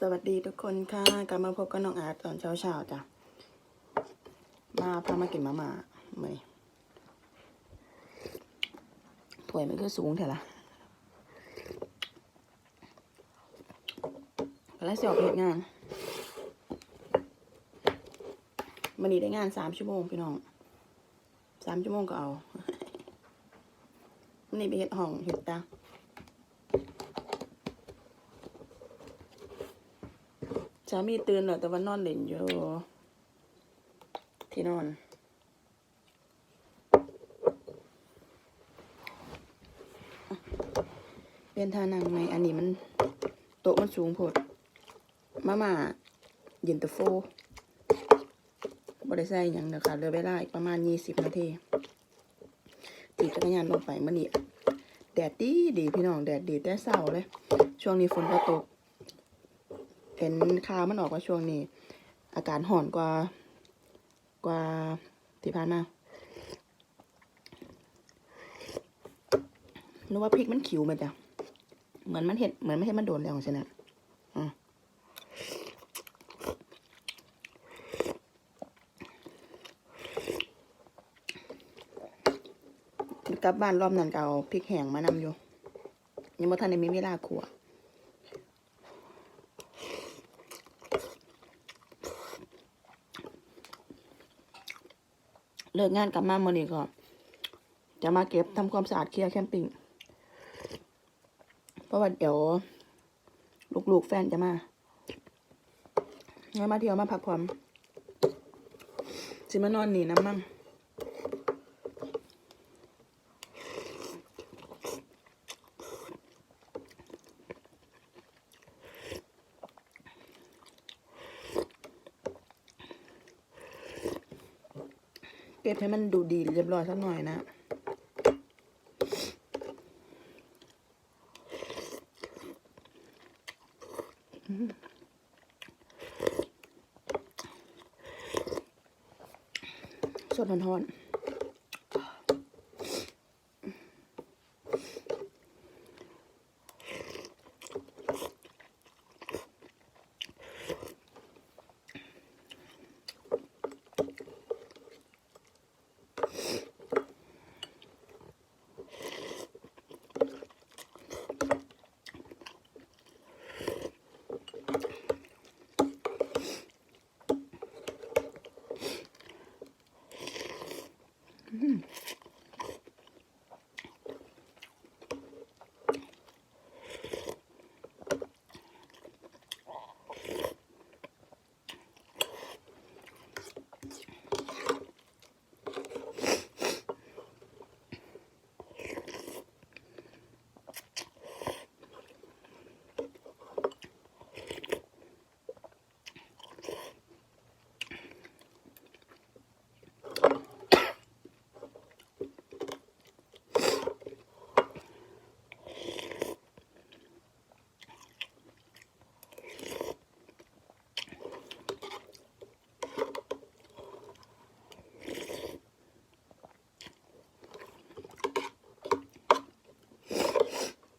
สวัสดีทุกคนค่ะ กลับมาพบกับน้องอาร์ตตอนเช้าเช้าๆจ้ะ มาพามากินมาม่าเมื่อยถ้วยมันก็สูงเถอะละแล้วเสียออกเฮ็ดงานมันนี้ได้งานสามชั่วโมงพี่น้องสามชั่วโมงก็เอามันนี้ไปเฮ็ดห้องเฮ็ดตาามีตื่นแล้วแต่ว่านอนเล่นอยู่ที่นอนเปลี่ยนท่านังไหมอันนี้มันโต๊ะมันสูงโพดมาม่าเย็นตาโฟบริใส่หยังเด้อค่ะเหลือเวลาอีกประมาณยี่สิบนาทีตีจักรยานลงไปมื่อนี้แดดดีดีพี่น้องแดดดีแต่เศร้าเลย ช่วงนี้ฝนก็ตก เห็นข่าวมันออกว่าช่วงนี้ อากาศห่อนกว่ากว่าที่ผ่านมานึกว่าพริกมันขิวมาจ้ะเหมือนมันเห็ดเหมือนไม่ให้มันโดนแล้วใช่ไหมอืมกลับบ้านรอบนั้นก็เอาพริกแห้งมานำอยู่ ยังบ่ทันได้มีเวลาขัว เลิกงานกลับมาเมื่อนี้ก็ จะมาเก็บทำความสะอาดเคลียร์แคมปิ้งเพราะว่าเดี๋ยวลูกๆแฟนจะมางั้นมาเที่ยวมาพักผ่อนสิมานอนหนีน้ำมั่ง เก็บให้มันดูดีเรียบร้อยสักหน่อยนะสดทอน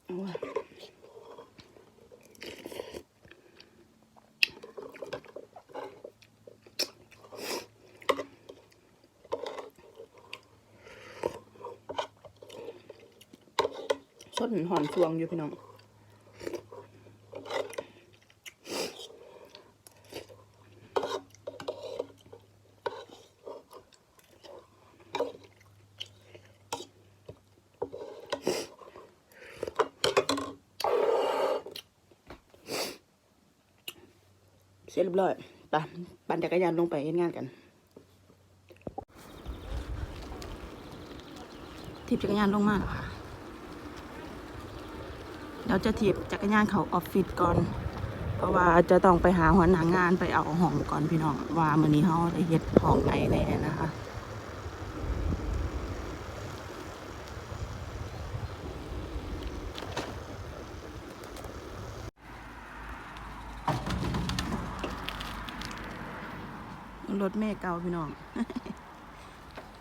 โอ้ย สดหอนสวงอยู่พี่น้องเสร็จเรียบร้อยไปปั่นจักรยานลงไปเฮ็ดงานกันถีบจักรยานลงมาแล้วค่ะ เราจะถีบจักรยานเขาออฟฟิศก่อน เพราะว่าจะต้องไปหาหัวหน้างานไปเอาห้องก่อนพี่น้องว่ามื้อนี้เขาได้เฮ็ดห้องไหนแน่นะคะรถเมฆเก่าพี่น้อง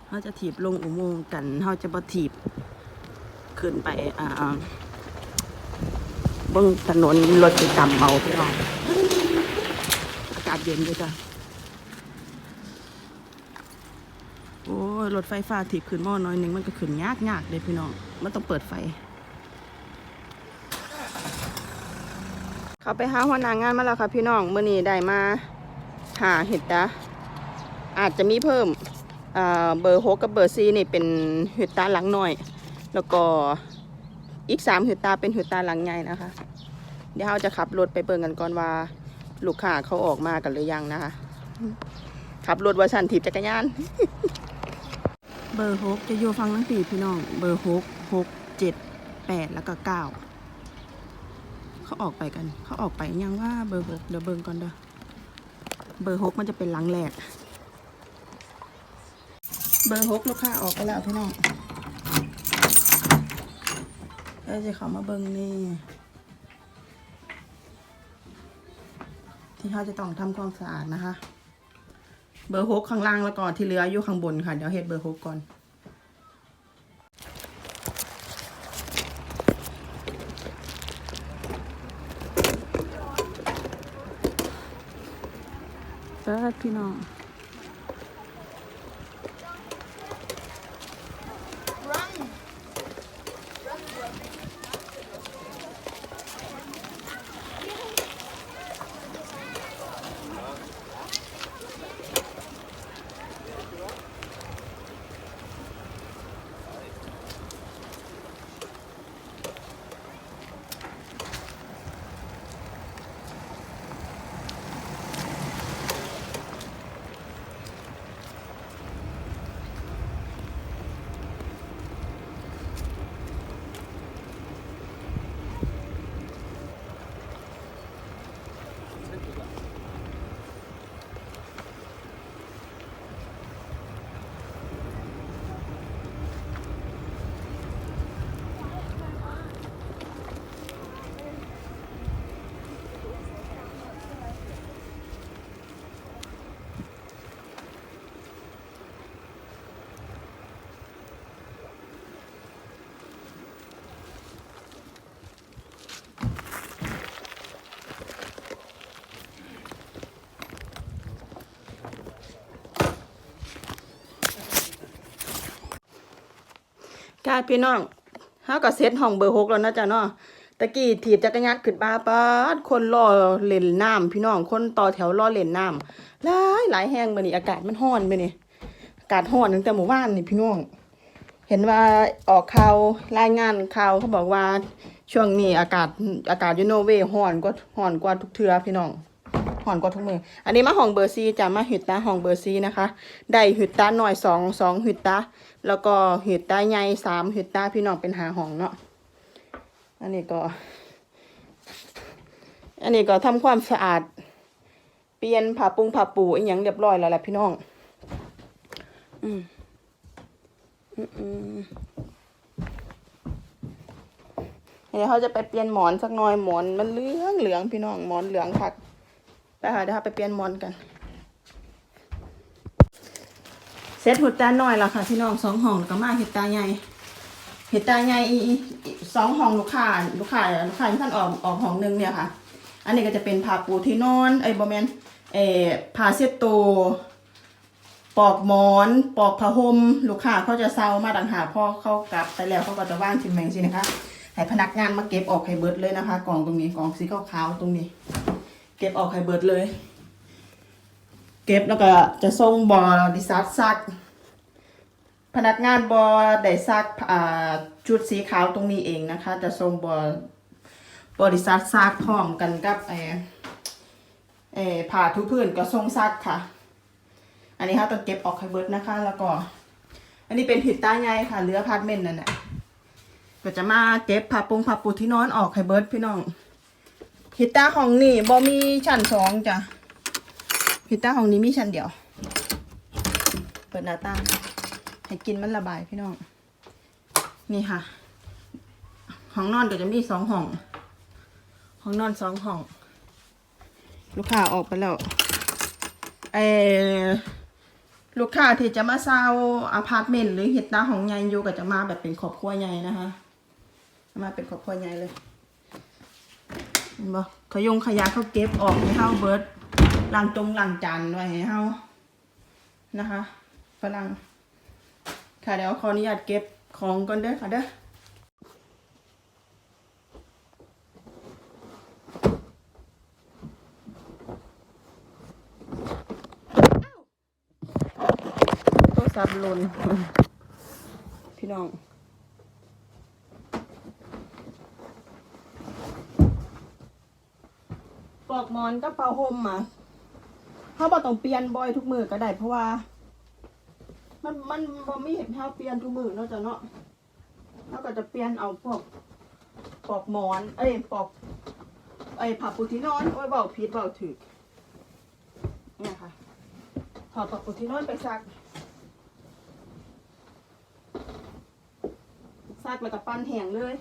เขาจะถีบลงอุโมงค์กันเขาจะบถีบขึ้นไปอ่า บงถนนรถจะต่ำเมาพี่น้องอากาศเย็นอยู่จ้ะโอ้ยรถไฟฟ้าถีบขึ้นหม้อน้อยหนึ่งมันก็ขึ้นยากยากเลยพี่น้องมันต้องเปิดไฟ เขาไปหาหัวหน้างานมาแล้วค่ะพี่น้องเมื่อนี้ได้มาหาเห็ดนะอาจจะมีเพิ่มเบอร์หกกับเบอร์ซีนี่เป็นเห็ดตาหลังหน่อย แล้วก็ อีกสามห็ดตาเป็นห็ดตาหลังใหญ่นะคะ เดี๋ยวเราจะขับรถไปเบิ่งกันก่อนว่า ลูกค้าเขาออกมากันหรือยังนะคะขับรถว่าสันถีบจักรยาน เบอร์หกจะอยู่ฟังทั้งปีพี่น้อง เบอร์หกหกเจ็ดแปดแล้วก็เก้าเขาออกไปกัน เขาออกไปยังว่าเบอร์หกเดี๋ยวเบิ่งก่อนเด้อเบอร์หกมันจะเป็นหลังแรกเบอร์หกลูกค้าออกไปแล้วพี่น้อง แล้วจะขามาเบิ่งนี่ ที่เขาจะต้องทำความสะอาดนะคะ เบอร์หกข้างล่างแล้วก็ที่เหลืออยู่ข้างบนค่ะ เดี๋ยวเฮ็ดเบอร์หกก่อนเปิดพี่น้อง กาพี่น้องเฮาก็เซตห้องเบอร์หกแล้วนะจ๊ะเนาะตะกี้ถีบจักรยานขึ้นมาปาดคนรอเล่นน้ำพี่น้องคนต่อแถวรอเล่นน้ำหลายหลายแห้งมื้อนี้อากาศมันร้อนมื้อนี้อากาศร้อนตั้งแต่เมื่อวานนี่พี่น้อง เห็นว่าออกข่าวรายงานข่าวเขาบอกว่าช่วงนี้อากาศอากาศยูโนเวย์ร้อนกว่าร้อนกว่าทุกเทือพี่น้อง ห่อนกว่าทุกมือ อันนี้มาห้องเบอร์ซีจะมาหิดตาห้องเบอร์ซีนะคะ ได้หิดตาหน่อยสองสองหิดตา แล้วก็หิดตาใหญ่สามหิดตาพี่น้องเป็นหาห้องเนาะ อันนี้ก็ อันนี้ก็ทำความสะอาด เปลี่ยนผ้าปุงผ้าปูอีหยังเรียบร้อยแล้วแหละพี่น้องอืมอืมอืมเดี๋ยวเขาจะไปเปลี่ยนหมอนสักหน่อยหมอนมันเหลืองเหลืองพี่น้องหมอนเหลืองคัก ไปค่ะเดี๋ยวเราไปเปลี่ยนมอนกันเซตหุดตาหน่อยละค่ะพี่น้องสองห้องก็มาเห็ดตาใหญ่เห็ดตาใหญ่สองห้องลูกค้าลูกค้าลูกค้าท่านออกออกห้องหนึ่งเนี่ยค่ะ อันนี้ก็จะเป็นผ้าปูที่นอนเอ้บอแมนเอ่อผ้าเช็ดตัวปอกหมอนปอกผ้าห่มลูกค้าเขาจะเซามาต่างหากพอเขากลับไปแล้วเขาก็จะว่างทิ้งแมงสินะคะให้พนักงานมาเก็บออกให้เบิดเลยนะคะกล่องตรงนี้กล่องสีขาวๆตรงนี้ เก็บออกให้เบิดเลย เก็บแล้วก็จะส่งบอดิซักซัก พนักงานบอได้ซักอ่าชุดสีขาวตรงนี้เองนะคะ จะส่งบอบริษัทซักพร้อมกันกับเออเออผ่าทุพื้นก็ส่งซักค่ะ อันนี้ค่ะต้องเก็บออกให้เบิดนะคะ แล้วก็ อันนี้เป็นผิดตาใหญ่ค่ะเรือพาร์ทเมนต์นั่นแหละก็จะมาเก็บผ้าปงผ้าปูที่นอนออกให้เบิดพี่น้อง ฮิตาของนี่บอมีชั้นสองจ้ะฮิตาของนี้มีชั้นเดียว เปิดหน้าต่างให้กินมันระบายพี่น้อง นี่ค่ะ ห้องนอนก็จะมีสองห้อง ห้องนอนสองห้อง ลูกค้าออกไปแล้วเออลูกค้าที่จะมาเช่าอพาร์ตเมนต์หรือฮิตาของใหญ่อยู่ก็จะมาแบบเป็นครอบครัวใหญ่นะคะ มาเป็นครอบครัวใหญ่เลย เห็นบ่ขยงขยะเขาเก็บออกในเฮาเบิร์ดล้างจงล้างจานไว้ให้เฮานะคะฝรั่งค่ะเดี๋ยวขออนุญาตเก็บของก่อนเด้อค่ะเด้อโทรศัพท์หล่นพี่น้อง ปลอกห มอนกับเป่าห่มอะเขาบอกต้องเปลี่ยนบ่อยทุกมือก็ได้ เพราะว่า มันมันบ่มีเห็นเฮาเปลี่ยนทุกมือเนาะจ้ะเนาะเราก็จะเปลี่ยนเอาพวกปลอกหมอน เอ้ยปลอกไอ้ผับปูที่นอนโอ้ยเบาผิดเบาถึกเนี่ยค่ะถอดปลอกปูที่นอนไปซักซักแล้วก็ปั้นแห้งเลย